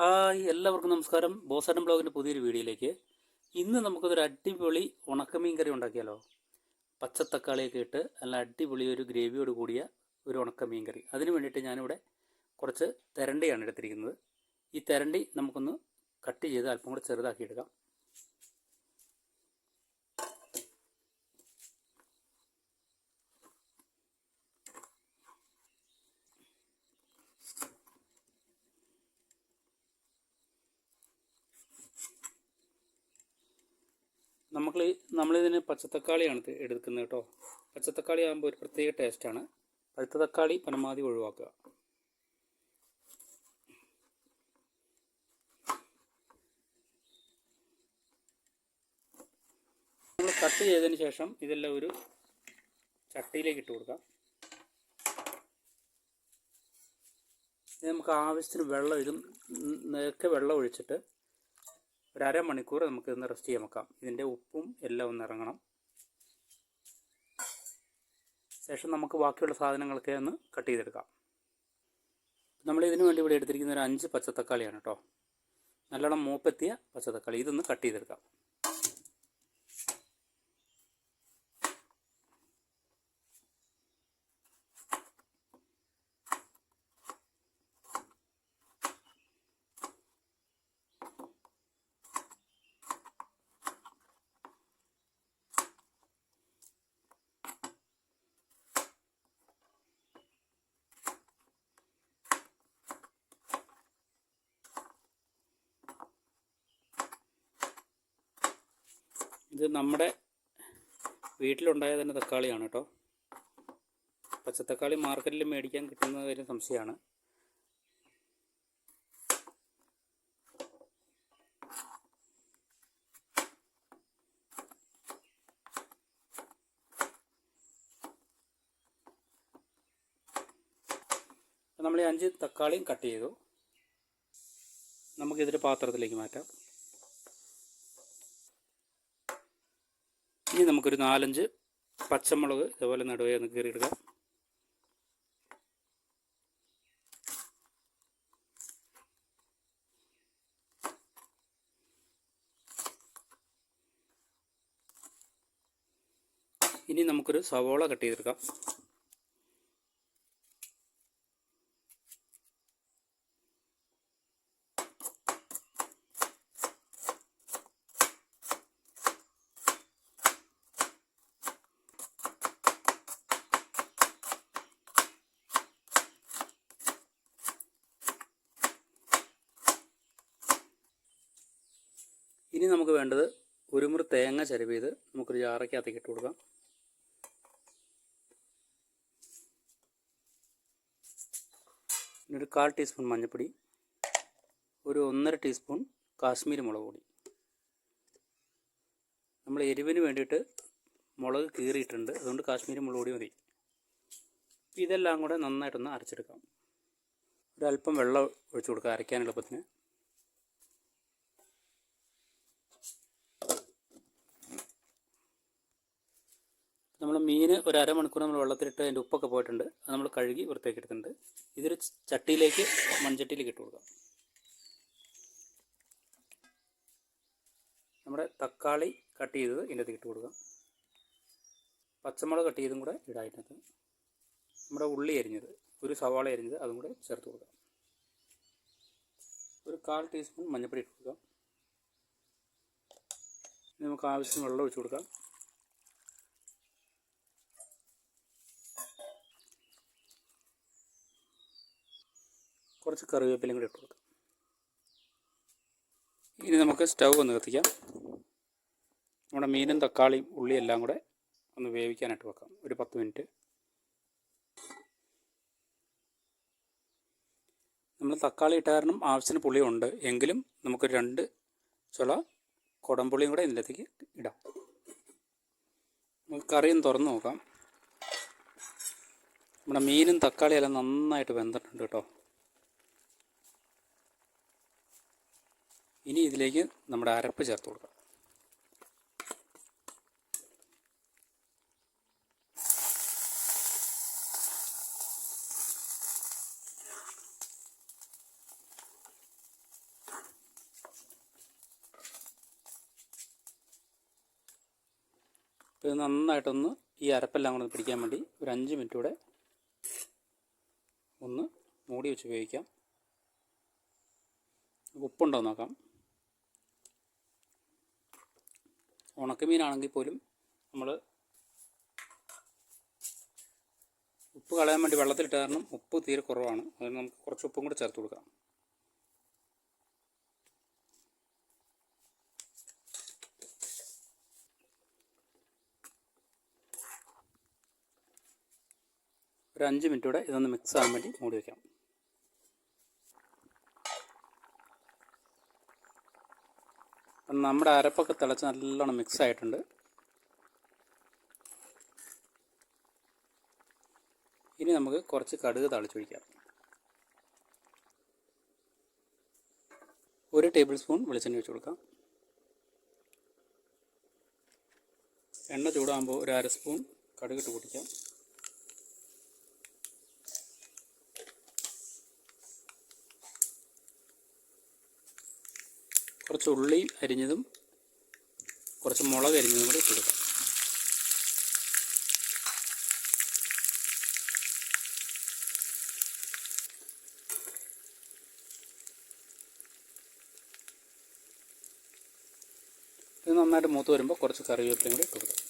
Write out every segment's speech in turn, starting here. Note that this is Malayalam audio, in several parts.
ഹായ് എല്ലാവർക്കും നമസ്കാരം. ബോസാനം ബ്ലോഗിന്റെ പുതിയൊരു വീഡിയോയിലേക്ക്. ഇന്ന് നമുക്കൊരു അടിപൊളി ഉണക്കമീൻ കറി ഉണ്ടാക്കിയാലോ? പച്ചത്തക്കാളിയൊക്കെ ഇട്ട് നല്ല അടിപൊളി ഒരു ഗ്രേവിയോട് കൂടിയ ഒരു ഉണക്കമീൻ കറി അതിന് വേണ്ടിയിട്ട് ഞാനിവിടെ കുറച്ച് തെരണ്ടിയാണ് എടുത്തിരിക്കുന്നത്. ഈ തെരണ്ടി നമുക്കൊന്ന് കട്ട് ചെയ്ത് അല്പം കൂടെ ചെറുതാക്കി എടുക്കാം നമ്മൾ നമ്മളിതിന് പച്ചത്തക്കാളിയാണ് എടുക്കുന്നത് കേട്ടോ. പച്ചത്തക്കാളി ആകുമ്പോൾ ഒരു പ്രത്യേക ടേസ്റ്റാണ് പഴുത്ത തക്കാളി പരമാവധി ഒഴിവാക്കുക. നമ്മൾ കട്ട് ചെയ്തതിന് ശേഷം ഇതെല്ലാം ഒരു ചട്ടിയിലേക്ക് ഇട്ട് കൊടുക്കാം. നമുക്ക് ആവശ്യത്തിന് വെള്ളം ഇതും നേരത്തെ വെള്ളം ഒഴിച്ചിട്ട് ഒരു അരമണിക്കൂർ നമുക്ക് ഇന്ന് റെസ്റ്റ് ചെയ്യാൻ വെക്കാം. ഇതിന്റെ ഉപ്പും എല്ലാം ഒന്ന് ഇറങ്ങണം. ശേഷം നമുക്ക് ബാക്കിയുള്ള സാധനങ്ങളൊക്കെ ഒന്ന് കട്ട് ചെയ്തെടുക്കാം. നമ്മൾ ഇതിനു വേണ്ടി ഇവിടെ എടുത്തിരിക്കുന്ന ഒരു അഞ്ച് പച്ചത്തക്കാളിയാണ് കേട്ടോ നല്ലോണം മൂപ്പെത്തിയ പച്ചത്തക്കാളി. ഇതൊന്ന് കട്ട് ചെയ്തെടുക്കാം. ഇത് നമ്മുടെ വീട്ടിലുണ്ടായ തന്നെ തക്കാളിയാണ് കേട്ടോ. പച്ചത്തക്കാളി മാർക്കറ്റിൽ മേടിക്കാൻ കിട്ടുന്ന ഒരു സംശയമാണ്. നമ്മൾ ഈ അഞ്ച് തക്കാളിയും കട്ട് ചെയ്തു. നമുക്കിതൊരു പാത്രത്തിലേക്ക് മാറ്റാം. നമുക്കൊരു നാലഞ്ച് പച്ചമുളക് ഇതുപോലെ നടുവേ ഒന്ന് കീറിയിടുക ഇനി നമുക്കൊരു സവോള കട്ട് ചെയ്തെടുക്കാം. ഇനി നമുക്ക് വേണ്ടത് ഒരു മുറി തേങ്ങ ചരവ് ചെയ്ത് നമുക്കൊരു ജാറയ്ക്കകത്തേക്ക് ഇട്ട് കൊടുക്കാം. പിന്നെ ഒരു കാൽ ടീസ്പൂൺ മഞ്ഞൾപ്പൊടി ഒരു ഒന്നര ടീസ്പൂൺ കാശ്മീരി മുളക് പൊടി. നമ്മൾ എരിവിന് വേണ്ടിയിട്ട് മുളക് കീറിയിട്ടുണ്ട്. അതുകൊണ്ട് കാശ്മീരി മുളക് പൊടി മതി. ഇതെല്ലാം കൂടെ നന്നായിട്ടൊന്ന് അരച്ചെടുക്കാം. ഒരല്പം വെള്ളം ഒഴിച്ചു കൊടുക്കാം അരയ്ക്കാൻ എളുപ്പത്തിന് നമ്മൾ മീൻ ഒരു അരമണിക്കൂർ നമ്മൾ വെള്ളത്തിലിട്ട് അതിന്റെ ഉപ്പൊക്കെ പോയിട്ടുണ്ട്. അത് നമ്മൾ കഴുകി വൃത്തിയാക്കി എടുത്തിട്ടുണ്ട്. ഇതൊരു ചട്ടിയിലേക്ക് മൺചട്ടിയിലേക്ക് ഇട്ട് കൊടുക്കാം. നമ്മുടെ തക്കാളി കട്ട് ചെയ്തത് ഇതിന്റെ ഇട്ട് കൊടുക്കാം. പച്ചമുളക് കട്ട് ചെയ്തും കൂടെ ഇടാതിനകത്ത് നമ്മുടെ ഉള്ളി അരിഞ്ഞത് ഒരു സവാള അരിഞ്ഞത് അതും കൂടെ ചേർത്ത് കൊടുക്കാം. ഒരു കാൽ ടീസ്പൂൺ മഞ്ഞൾപ്പൊടി ഇട്ട് കൊടുക്കാം. നമുക്ക് ആവശ്യത്തിന് വെള്ളം ഒഴിച്ച് കൊടുക്കാം. കുറച്ച് കറിവേപ്പിലയും കൂടി ഇട്ട് കൊടുക്കാം. ഇനി നമുക്ക് സ്റ്റൗ ഒന്ന് കത്തിക്കാം. നമ്മുടെ മീനും തക്കാളിയും ഉള്ളിയും എല്ലാം കൂടെ ഒന്ന് വേവിക്കാനായിട്ട് വെക്കാം. ഒരു പത്ത് മിനിറ്റ്. നമ്മൾ തക്കാളി ഇട്ട കാരണം ആവശ്യത്തിന് പുളിയുണ്ട്. എങ്കിലും നമുക്ക് രണ്ട് ചുള കുടംപുളിയും കൂടെ ഇതിന്റെത്തേക്ക് ഇടാം. നമുക്ക് കറിയും തുറന്ന് നോക്കാം. നമ്മുടെ മീനും തക്കാളിയെല്ലാം നന്നായിട്ട് വെന്തിട്ടുണ്ട് കേട്ടോ. ഇനി ഇതിലേക്ക് നമ്മുടെ അരപ്പ് ചേർത്ത് കൊടുക്കാം. ഇത് നന്നായിട്ടൊന്ന് ഈ അരപ്പെല്ലാം കൂടെ പിടിക്കാൻ വേണ്ടി ഒരു അഞ്ച് മിനിറ്റ് കൂടെ ഒന്ന് മൂടി വെച്ച് ഉപയോഗിക്കാം. ഉപ്പുണ്ടോ നോക്കാം. ഉണക്കമീനാണെങ്കിൽ പോലും നമ്മൾ ഉപ്പ് കളയാൻ വേണ്ടി വെള്ളത്തിലിട്ട കാരണം ഉപ്പ് തീരെ കുറവാണ്. അതിന് നമുക്ക് കുറച്ച് ഉപ്പും കൂടി ചേർത്ത് കൊടുക്കാം. ഒരു അഞ്ച് മിനിറ്റോടെ ഇതൊന്ന് മിക്സ് ആകാൻ വേണ്ടി മൂടി വയ്ക്കാം അപ്പം നമ്മുടെ അരപ്പൊക്കെ തിളച്ച് നല്ലോണം മിക്സ് ആയിട്ടുണ്ട്. ഇനി നമുക്ക് കുറച്ച് കടുക് തളിച്ചൊഴിക്കാം. ഒരു ടേബിൾ സ്പൂൺ വെളിച്ചെണ്ണ ഒഴിച്ച് കൊടുക്കാം. എണ്ണ ചൂടാകുമ്പോൾ ഒരു അര സ്പൂൺ കടുകിട്ട് പൊട്ടിക്കാം. കുറച്ച് ഉള്ളി അരിഞ്ഞതും കുറച്ച് മുളക് അരിഞ്ഞതും കൂടെ ഇട്ട് കൊടുക്കാം. ഇത് നന്നായിട്ട് മൂത്ത് വരുമ്പോൾ കുറച്ച് കറിവേപ്പിലയും കൂടി ഇട്ട് കൊടുക്കാം.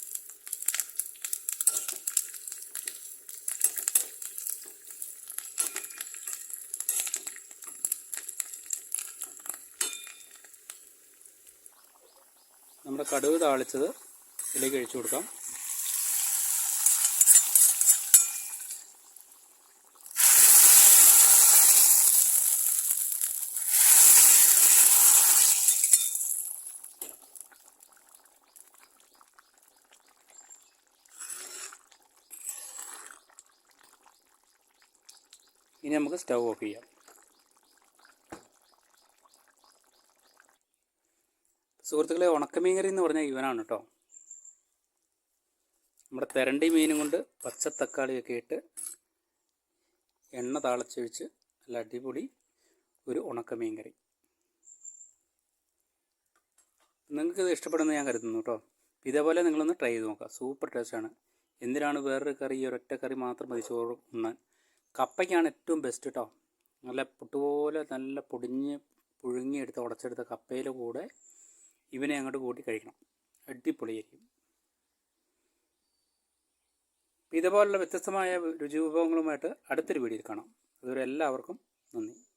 നമ്മുടെ കടുക് താളിച്ചത് ഇതിലേക്ക് ഒഴിച്ചു കൊടുക്കാം. ഇനി നമുക്ക് സ്റ്റൗ ഓഫ് ചെയ്യാം. സുഹൃത്തുക്കളെ ഉണക്കമീൻ കറി എന്ന് പറഞ്ഞാൽ ഇവനാണ് കേട്ടോ നമ്മുടെ തെരണ്ടി മീനും കൊണ്ട് പച്ച തക്കാളിയൊക്കെ ഇട്ട് എണ്ണ താളച്ചൊഴിച്ച് നല്ല അടിപൊളി ഒരു ഉണക്കമീൻ കറി നിങ്ങൾക്ക് ഇത് ഇഷ്ടപ്പെടുമെന്ന് ഞാൻ കരുതുന്നു കേട്ടോ ഇതേപോലെ നിങ്ങളൊന്ന് ട്രൈ ചെയ്ത് നോക്കുക. സൂപ്പർ ടേസ്റ്റാണ് എന്തിനാണ് വേറൊരു കറി ഈ ഒരൊറ്റ കറി മാത്രം മതി ചോറ് ഉണ്ണാൻ കപ്പയ്ക്കാണ് ഏറ്റവും ബെസ്റ്റ് കേട്ടോ നല്ല പുട്ടുപോലെ നല്ല പൊടിഞ്ഞ് പുഴുങ്ങിയെടുത്ത് ഉടച്ചെടുത്ത കപ്പയിലെ കൂടെ ഇവനെ അങ്ങോട്ട് കൂട്ടി കഴിക്കണം. അടിപൊളിയായിരിക്കും. ഇതുപോലുള്ള വ്യത്യസ്തമായ രുചി വിഭവങ്ങളുമായിട്ട് അടുത്തൊരു വീഡിയോയിൽ കാണാം. അതുവരെ എല്ലാവർക്കും നന്ദി.